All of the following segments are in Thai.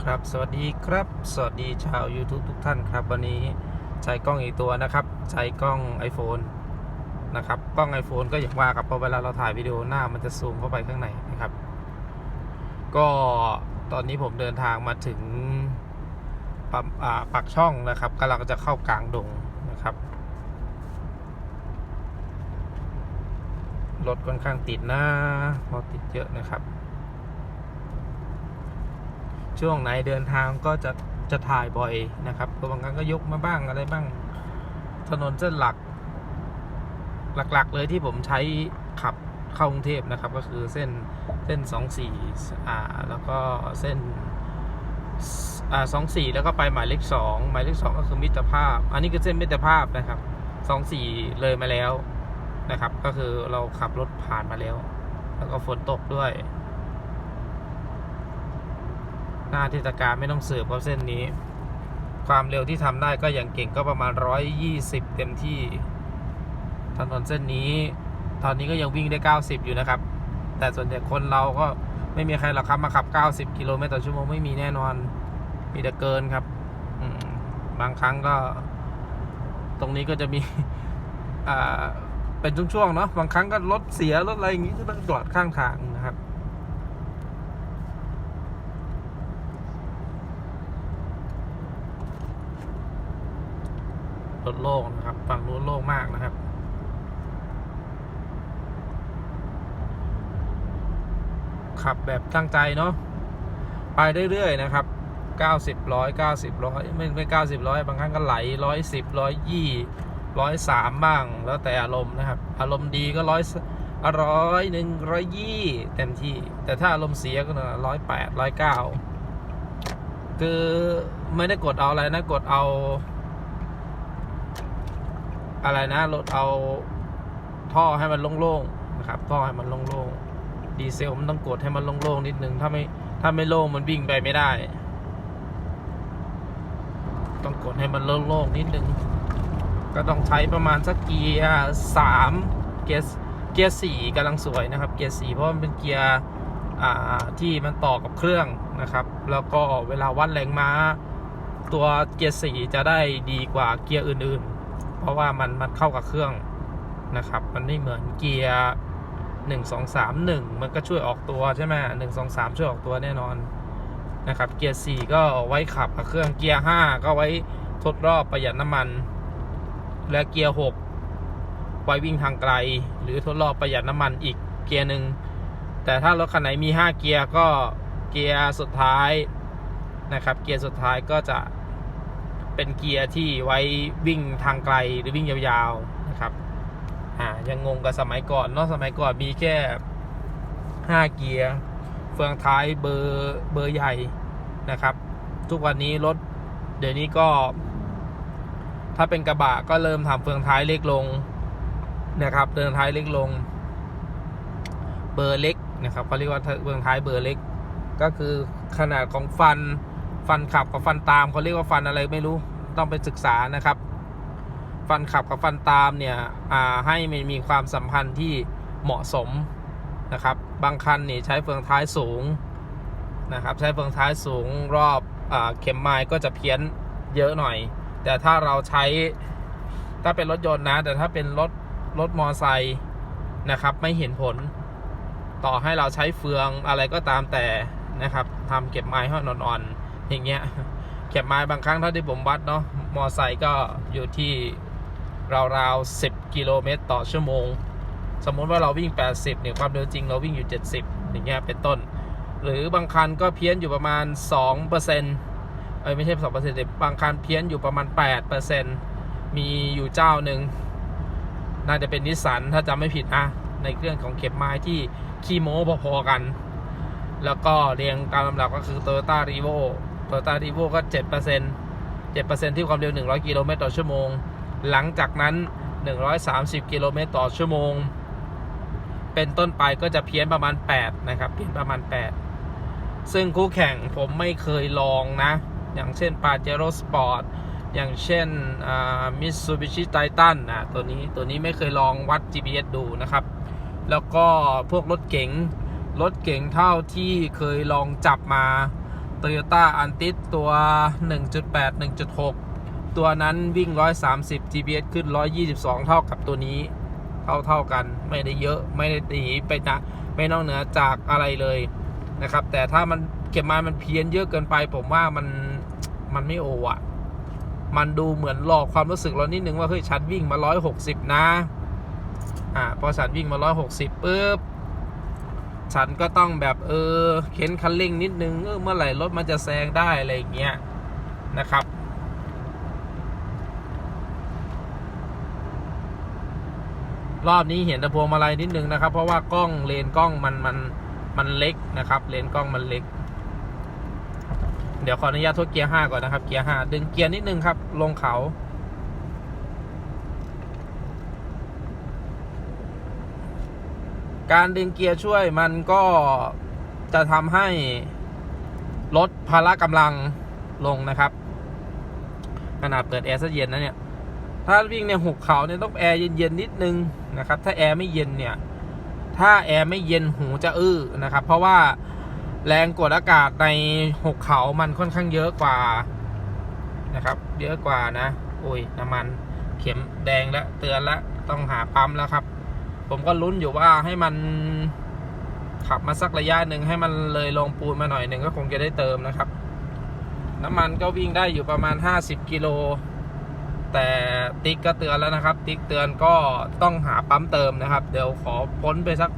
ครับสวัสดีครับ สวัสดีชาว YouTube ทุกท่านครับ วันนี้ใช้กล้องอีกตัวนะครับ ใช้กล้อง iPhone นะครับ กล้อง iPhone ก็อย่างว่าครับพอเวลาเราถ่ายวิดีโอหน้ามันจะซูมเข้าไปข้างในนะครับ ก็ตอนนี้ผมเดินทางมาถึงปากอ่าปากช่องนะครับกำลังจะเข้ากลางดงนะครับ รถค่อนข้างติดนะรถติดเยอะนะครับ ช่วงไหนเดินทางก็จะจะถ่ายบ่อยนะครับบางครั้งก็ยกมาบ้างอะไรบ้าง ถนนเส้นหลัก หลักๆ เลยที่ผมใช้ขับเข้ากรุงเทพนะครับ ก็คือเส้นเส้นสองสี่อ่าแล้วก็เส้นอ่าสองสี่แล้วก็ไปหมายเลขสองหมายเลขสองก็คือมิตรภาพ อันนี้คือเส้นมิตรภาพนะครับสองสี่เลยมาแล้วนะครับ ก็คือเราขับรถผ่านมาแล้ว แล้วก็ฝนตกด้วย หน้าเทศกาลไม่ต้องสืบเพราะเส้นนี้ ความเร็วที่ทำได้ก็อย่างเก่งก็ประมาณ 120 เต็มที่ถนนเส้นนี้ ตอนนี้ก็ยังวิ่งได้ 90 อยู่นะครับ แต่ส่วนใหญ่คนเราก็ไม่มีใครหรอกครับมาขับ 90 กิโลเมตรต่อชั่วโมงไม่มีแน่นอน มีแต่เกินครับบางครั้งก็ ตรงนี้ก็จะมีเป็นช่วงๆเนาะบางครั้งก็รถเสียรถอะไรอย่างงี้ก็ต้องจอดข้างทางนะครับ รถโล่งนะครับ ฝั่งนู้นโล่งมากนะครับ ขับแบบตั้งใจเนาะไปเรื่อยๆนะครับ90ร้อย90ร้อยไม่ไม่90ร้อยบางครั้งก็ไหลร้อยสิบร้อยยี่ร้อยสามบ้าง แล้วแต่อารมณ์นะครับ อารมณ์ดีก็ร้อยร้อยหนึ่งร้อยยี่เต็มที่ แต่ถ้าอารมณ์เสียก็ร้อยแปดร้อยเก้าคือไม่ได้กดเอาอะไรนะ กดเอา อะไรนะรถเอาท่อให้มันโล่งๆนะครับ ท่อให้มันโล่งๆดีเซลมันต้องกดให้มันโล่งๆนิดนึงถ้าไม่ถ้าไม่โล่งมันวิ่งไปไม่ได้ ต้องกดให้มันโล่งๆนิดนึงก็ต้องใช้ประมาณสักเกียร์สามเกียร์เกียร์สี่กำลังสวยนะครับ เกียร์สี่เพราะมันเป็นเกียร์ที่มันต่อกับเครื่องนะครับ แล้วก็เวลาวัดแรงม้า ตัวเกียร์สี่จะได้ดีกว่าเกียร์อื่นๆ เพราะว่ามันมันเข้ากับเครื่องนะครับ มันไม่เหมือนเกียร์หนึ่งสองสามหนึ่งมันก็ช่วยออกตัวใช่ไหมหนึ่งสองสามช่วยออกตัวแน่นอนนะครับ เกียร์สี่ก็ไว้ขับกับเครื่องเกียร์ห้าก็ไว้ทดรอบประหยัดน้ำมัน และเกียร์หกไว้วิ่งทางไกล หรือทดรอบประหยัดน้ำมันอีกเกียร์หนึ่งแต่ถ้ารถคันไหนมี 5 เกียร์ก็เกียร์สุดท้ายนะครับ เกียร์สุดท้ายก็จะ เป็นเกียร์ที่ไว้วิ่งทางไกลหรือวิ่งยาวๆนะครับ อ่า ยังงงกับสมัยก่อนเนาะสมัยก่อนมีแค่5เกียร์ เฟืองท้ายเบอร์เบอร์ใหญ่นะครับ ทุกวันนี้รถเดี๋ยวนี้ก็ ถ้าเป็นกระบะก็เริ่มทำเฟืองท้ายเล็กลงนะครับเฟืองท้ายเล็กลง เบอร์เล็กนะครับเขาเรียกว่าเฟืองท้ายเบอร์เล็ก ก็คือขนาดของฟัน ฟันขับกับฟันตามเขาเรียกว่าฟันอะไรไม่รู้ต้องไปศึกษานะครับ ฟันขับกับฟันตามเนี่ยให้มันมีความสัมพันธ์ที่เหมาะสมนะครับ บางคันนี่ใช้เฟืองท้ายสูงนะครับ ใช้เฟืองท้ายสูงรอบอเข็มไม้ก็จะเพี้ยนเยอะหน่อย แต่ถ้าเราใช้ถ้าเป็นรถยนต์นะ แต่ถ้าเป็นรถรถมอไซค์นะครับไม่เห็นผล ต่อให้เราใช้เฟืองอะไรก็ตามแต่นะครับทำเก็บไม้ให้อ่อนๆ อย่างเงี้ยเก็บไม้บางครั้งเท่าที่ผมวัดเนาะมอไซค์ก็อยู่ที่ราวๆ10 กิโลเมตรต่อชั่วโมง สมมุติว่าเราวิ่ง 80เนี่ยความเร็วจริงเราวิ่งอยู่ 70 อย่างเงี้ยเป็นต้น หรือบางคันก็เพี้ยนอยู่ประมาณ 2%เอ้ยไม่ใช่2%แต่บางคันเพี้ยนอยู่ประมาณ 8%มีอยู่เจ้าหนึ่งน่าจะเป็นนิสสันถ้าจำไม่ผิดนะในเรื่องของเข็มไม้ที่ขี้โม้พอๆกัน แล้วก็เรียงตามลำดับก็คือ Toyota r e v o Toyota r e v o ก็7% 7%ที่ความเร็ว100กิโลเมตรต่อชั่วโมง หลังจากนั้น130กิโลเมตรต่อชั่วโมง เป็นต้นไปก็จะเพี้ยนประมาณ8นะครับ เพี้ยนประมาณ8ซึ่งคู่แข่งผมไม่เคยลองนะ อย่างเช่น Pajero Sport อย่างเช่นมิตซูบิชิไททันนะตัวนี้ตัวนี้ไม่เคยลองวัด GPS ดูนะครับ แล้วก็พวกรถเก๋งรถเก๋งเท่าที่เคยลองจับมา Toyota a n t i s ตัว 1.8 1.6 ตัวนั้นวิ่ง 130 GPS ขึ้น 122 เท่ากับตัวนี้ เท่าเท่ากันไม่ได้เยอะไม่ได้ตีไปนะไม่นอกเหนือจากอะไรเลยนะครับ แต่ถ้ามันเก็บมามันเพี้ยนเยอะเกินไป ผมว่ามันมันไม่โออะ มันดูเหมือนหลอกความรู้สึกเรานิดนึงว่าเฮ้ยฉันวิ่งมา 160 นะอ่าพอฉันวิ่งมา 160ปุ๊บ ฉันก็ต้องแบบเออเข็นคันเร่งนิดนึงเออเมื่อไหร่รถมันจะแซงได้อะไรอย่างเงี้ยนะครับรอบนี้เห็นแต่พวงมาลัยนิดนึงนะครับ เพราะว่ากล้องเลนกล้องมันมันมันเล็กนะครับ เลนกล้องมันเล็ก เดี๋ยวขออนุญาตทดเกียร์ห้าก่อนนะครับ เกียร์ห้าดึงเกียร์นิดนึงครับ ลงเขา การดึงเกียร์ช่วยมันก็จะทำให้ลดภาระกำลังลงนะครับขนาดเปิดแอร์ซะเย็นนะเนี่ยถ้าวิ่งในหุบเขาเนี่ยต้องแอร์เย็นๆนิดนึงนะครับ ถ้าแอร์ไม่เย็นเนี่ย ถ้าแอร์ไม่เย็นหูจะอื้อนะครับ เพราะว่าแรงกดอากาศในหุบเขามันค่อนข้างเยอะกว่านะครับ เยอะกว่านะโอ้ยน้ำมันเข็มแดงแล้วเตือนแล้วต้องหาปั๊มแล้วครับ ผมก็ลุ้นอยู่ว่าให้มันขับมาสักระยะหนึ่งให้มันเลยลงปูนมาหน่อยหนึ่งก็คงจะได้เติมนะครับ น้ำมันก็วิ่งได้อยู่ประมาณ 50 กิโล แต่ติ๊กก็เตือนแล้วนะครับ ติ๊กเตือนก็ต้องหาปั๊มเติมนะครับ เดี๋ยวขอพ้นไปสัก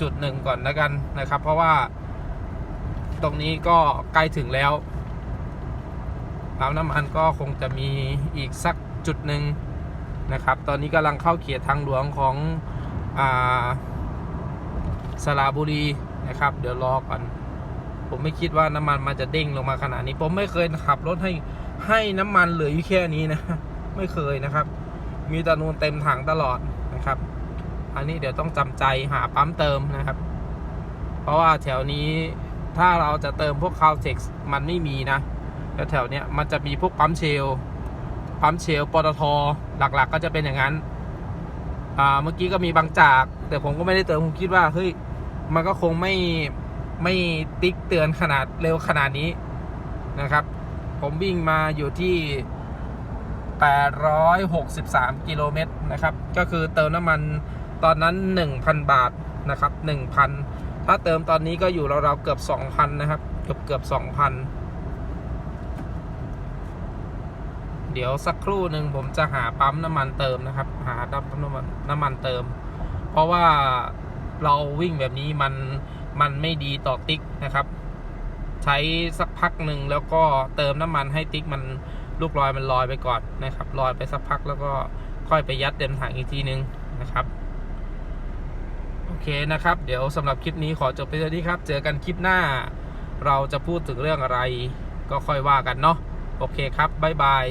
จุดหนึ่งก่อนแล้วกันนะครับ เพราะว่า ตรงนี้ก็ใกล้ถึงแล้วปั๊มน้ำมันก็คงจะมีอีกสักจุดหนึ่งนะครับ ตอนนี้กำลังเข้าเขตทางหลวงของ สระบุรีนะครับ เดี๋ยวรอก่อน ผมไม่คิดว่าน้ำมันมันจะเด้งลงมาขนาดนี้ ผมไม่เคยขับรถให้ให้น้ำมันเหลืออยู่แค่นี้นะ ไม่เคยนะครับ มีตะนูนเต็มถังตลอดนะครับ อันนี้เดี๋ยวต้องจำใจหาปั๊มเติมนะครับ เพราะว่าแถวนี้ถ้าเราจะเติมพวกคาวเท็กซ์มันไม่มีนะแล้วแถวเนี้ยมันจะมีพวกปั๊มเชล ปั๊มเชลปตทหลักๆก็จะเป็นอย่างนั้น อ่าเมื่อกี้ก็มีบางจาก แต่ผมก็ไม่ได้เติมผมคิดว่าเฮ้ยมันก็คงไม่ไม่ติ๊กเตือนขนาดเร็วขนาดนี้นะครับ ผมวิ่งมาอยู่ที่ 863 กิโลเมตรนะครับ ก็คือเติมน้ำมันตอนนั้น 1,000 บาทนะครับ 1,000 ถ้าเติมตอนนี้ก็อยู่ราวๆเกือบ 2,000 นะครับ เกือบเกือบ2,000 เดี๋ยวสักครู่หนึ่งผมจะหาปั๊มน้ำมันเติมนะครับ หาดับน้ำมันน้ำมันเติม เพราะว่าเราวิ่งแบบนี้มันมันไม่ดีต่อติ๊กนะครับ ใช้สักพักหนึ่งแล้วก็เติมน้ำมันให้ติ๊กมันลูกลอยมันลอยไปก่อนนะครับลอยไปสักพักแล้วก็ค่อยไปยัดเต็มถังอีกทีนึงนะครับโอเคนะครับ เดี๋ยวสำหรับคลิปนี้ขอจบไปเท่านี้ครับ เจอกันคลิปหน้า เราจะพูดถึงเรื่องอะไร ก็ค่อยว่ากันเนาะโอเคครับบ๊ายบาย